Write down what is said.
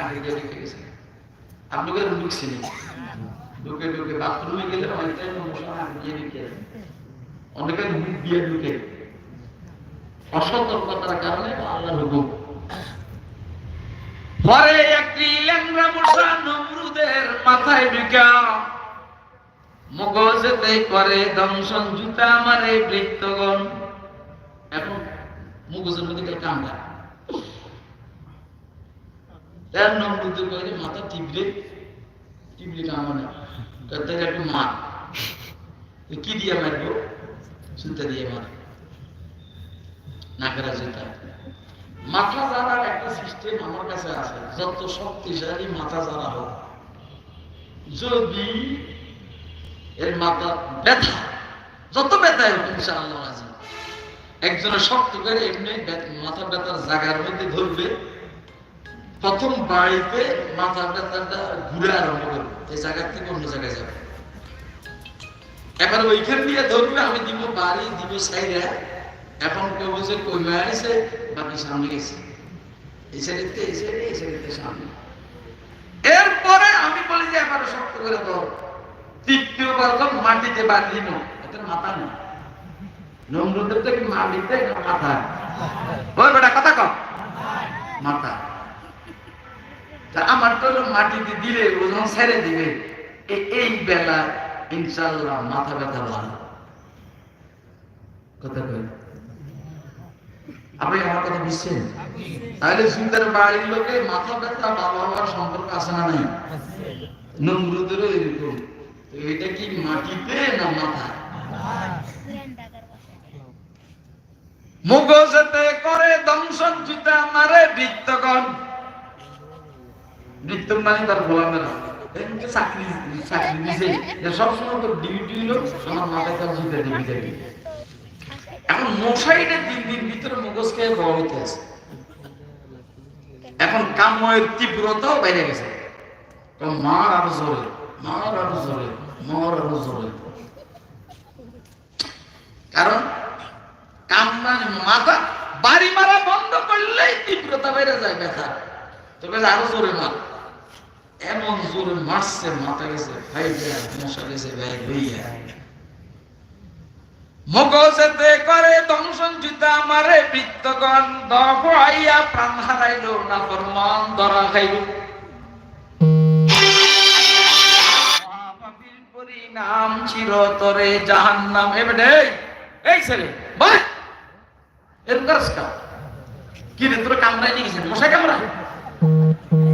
আগে গিয়ে গেছে। আপনি করে ঢুকছেন ঢুকে ঢুকে বাথরুমে গেলে মুখ দিয়ে ঢুকে অসতর্কতার কারণে আল্লাহ হুকুম পরে একটি ল্যাংরা মশা নমরুদের মাথায় ঢুকা। মগজেতে করে দংশন জুতা মারে বৃত্তগণ এখন মগজের মধ্যে গেলে তার নমরুদ করে মাথা টিপলে টিপলে তার একটু মার। কি দিয়ে মারবো? দিয়ে মার। জুতা। মাথা একটা সিস্টেম আমার কাছে আছে। যত শক্তিশালী মাথা জানা হোক, যদি এর মাথা ব্যথা, যত ব্যথা হোক, ইনশাআল্লাহ আছে একজনের শক্ত করে এমনি মাথা ব্যথার জায়গার মধ্যে ধরবে। প্রথম বাড়িতে মাথা ব্যথাটা ঘুরে আরম্ভ করবে। এই জায়গা থেকে অন্য জায়গায় যাবে। এবার ওইখান দিয়ে ধরবে, আমি দিব বাড়ি, দিব সাইরা। এখন কেউ বলছে কইমা আছে বাকি সামনে গেছে। এই সাইডে এই সাইডে এই সাইডে সামনে। এরপরে আমি বলি যে, এবারে শক্ত করে ধর। তৃতীয়বার তো মাটিতে বাঁধি নো। এটার মাথা নেই নমরুদের তো মাটিতে না মাথা। ওই বেটা, কথা কম মাথা। আমার তো মাটিতে দিলে ও যখন ছেড়ে দিবে এই বেলা ইনশাল্লাহ মাথা ব্যথা ভালো। কথা কই আপনি আমার কথা বুঝছেন? তাহলে সুন্দর বাড়ির লোকে মাথা ব্যথা, বাবা সম্পর্ক আছে না নাই? নমরুদেরও এরকম। এটা কি মাটিতে না মাথা মগজেতে করে দংশন জুতা মারে বৃত্তগণ বৃত্ত মানে তার গোলামেরা এমনি চাকরি চাকরি দিছে। সবসময় ডিউটি হলো আমার মাথায় তার জুতা দিতে এখন মশাইটা দিন দিন ভিতরে আছে। এখন কাময়ের তীব্রতাও বেড়ে গেছে। মার আরও জোরে, মার আরও জোরে, মার আরও জোরে। কারণ কাম মানে মাথা বাড়ি মারা বন্ধ করলেই তীব্রতা বেড়ে যায় ব্যথা তবে আরও জোরে মার। এমন জোরে মারছে মাথা গেছে ভাই মশা গেছে ভাই লইয়া মগজেতে করে দংশন জুতা মারে বৃত্তগণ দফ আইয়া প্রাণ হারাইল না ধরা খাইল। পরিণাম চিরতরে জাহান্নাম। এবারে এই, ছেলে বাই এর কাজ কি রে তোর কামড়াই নিয়ে গেছেন মশা কামড়া